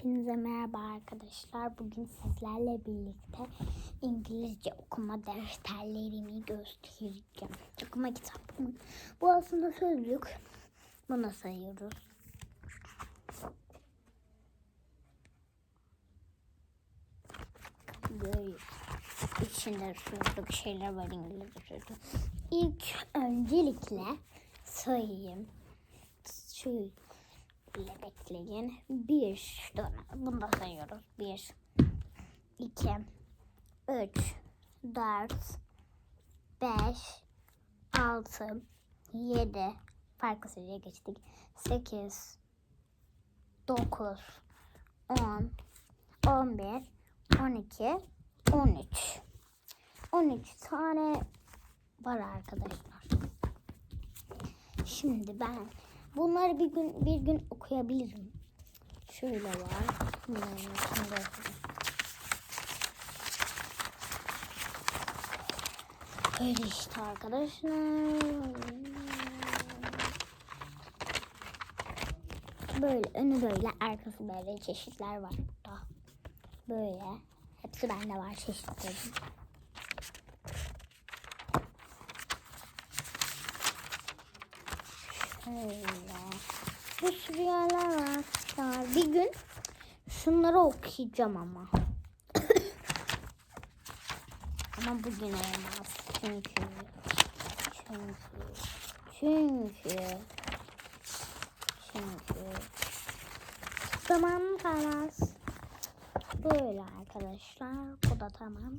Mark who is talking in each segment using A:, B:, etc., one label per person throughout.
A: Hepinize merhaba arkadaşlar. Bugün sizlerle birlikte İngilizce okuma defterlerimi göstereceğim. Okuma kitabım. Bu aslında sözlük. Bunu sayıyoruz. Böyle içinde sözlük şeyler var İngilizce sözlük. İlk öncelikle sayayım. Şu Bile bekleyin. Bir, dur, bunu da sayıyoruz. Bir, iki, üç, dört, beş, altı, yedi, farklı sayıya geçtik. Sekiz, dokuz, on, on bir, on iki, on üç. On üç tane var arkadaşlar. Şimdi ben Bunları bir gün bir gün okuyabilirim. Şöyle var. Bunların içinde. Böyle işte arkadaşlar. Böyle önü böyle arkası böyle çeşitler var burada. Böyle. Hepsi bende var çeşitlerim. Şöyle. Bir sürü yerler var. Bir gün şunları okuyacağım ama. ama bugün olmaz. Çünkü çünkü çünkü çünkü zaman kalmaz. Böyle arkadaşlar. Bu da tamam.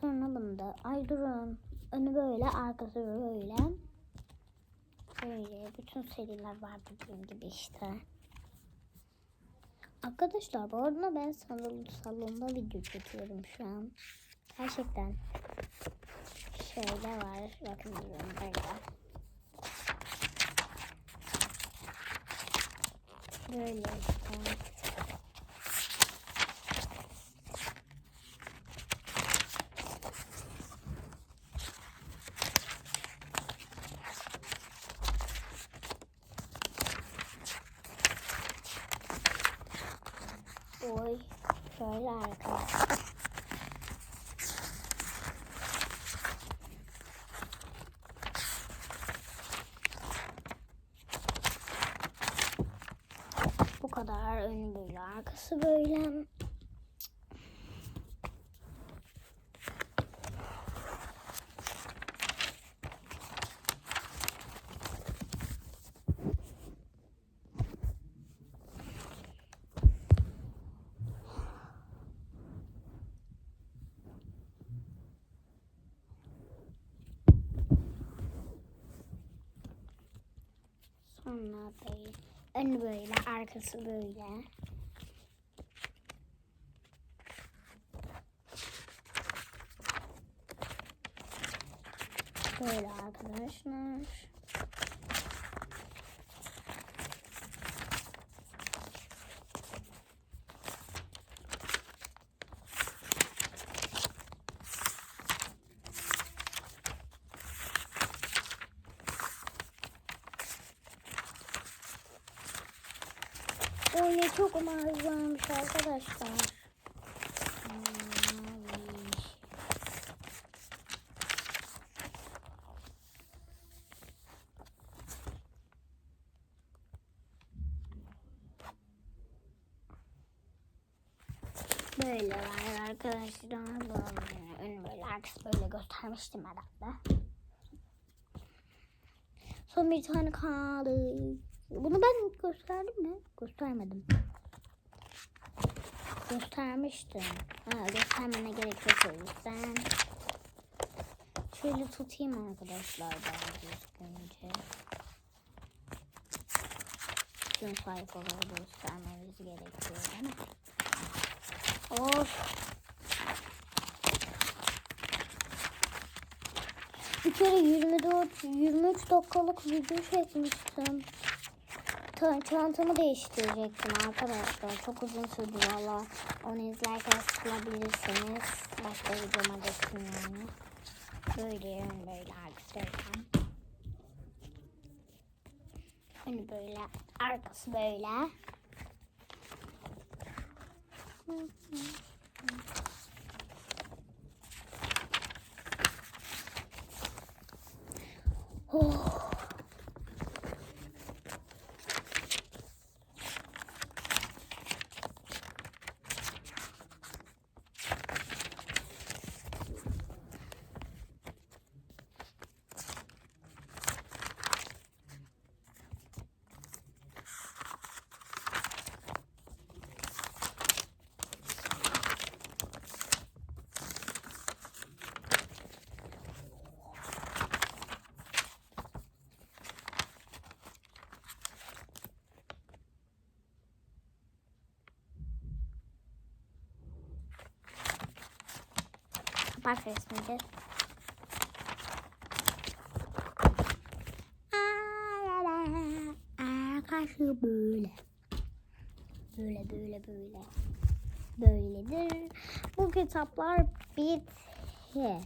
A: Sonra bunda ay durun. Önü böyle arkası böyle. Böyle bütün seriler var dediğim gibi işte. Arkadaşlar bu arada ben salon, salonda video çekiyorum şu an. Gerçekten şöyle var. Bakın diyorum böyle. Böyle işte. Şöyle arkadaşlar. Bu kadar önü böyle arkası böyle. Sonra böyle. Önü böyle, arkası böyle. Böyle arkadaşlar. Öyle çok mağazaymış arkadaşlar. Böyle var arkadaşlar. Böyle arkası böyle göstermiştim herhalde. Son bir tane kaldı. Bunu ben gösterdim mi? Göstermedim. Göstermiştim. Ha, göstermene gerek yok o yüzden. Şöyle tutayım arkadaşlar daha düzgünce. Tüm sayfaları göstermemiz gerekiyor mi? Of. Bir kere 24 23 dakikalık video çekmiştim. Ta- Çantamı değiştirecektim arkadaşlar. Çok uzun sürdü valla. Onu izlerken sıkılabilirsiniz. Başka videoma geçtim yani. Böyle böyle arkadaşlar. Hani böyle arkası böyle. Oh. Kapat resmini. Arkası böyle. Böyle böyle böyle. Böyledir. Bu kitaplar bitti.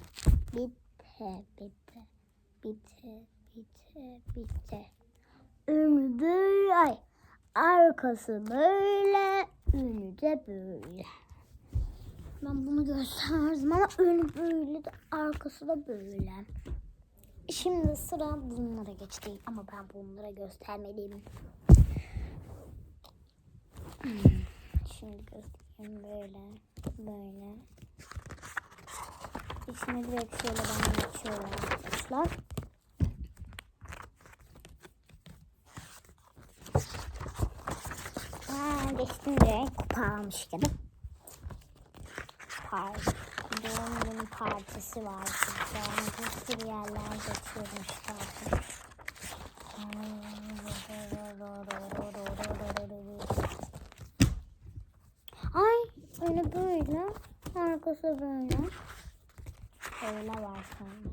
A: Bitti. Bitti. Bitti. Bitti. Bitti. Böyle. Ay. Arkası böyle. Önü de böyle. Ben bunu göstermezdim ama önü böyle de arkası da böyle. Şimdi sıra bunlara geçti ama ben bunlara göstermeliyim. Hmm, Şimdi göstereyim böyle, böyle. İçine direkt şöyle ben geçiyorum arkadaşlar. Aa, geçtim direkt kupa almış gibi. Part, doğum günü partisi var burada. Bir sürü yerler artık. Ay önü böyle, arkası böyle. Öyle var sonra.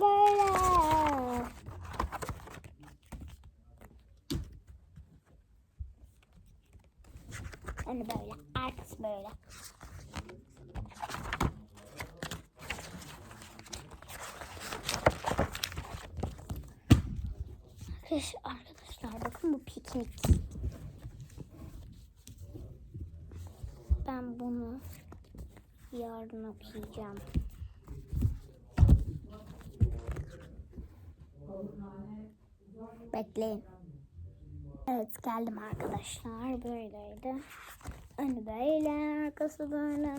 A: Böyle. Önü böyle, arkası böyle. Arkadaş- Arkadaşlar bakın bu piknik. Ben bunu yarın okuyacağım. Bekleyin. Evet geldim arkadaşlar. Böyleydi. Önü böyle, arkası böyle.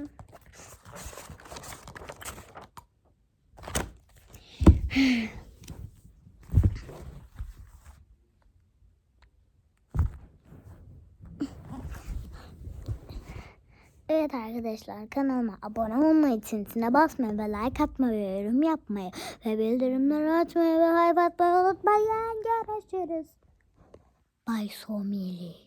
A: Evet arkadaşlar kanalıma abone olmayı, tintine basmayı ve like atmayı ve yorum yapmayı ve bildirimleri açmayı ve hype atmayı unutmayın. Görüşürüz. 拜托，米莉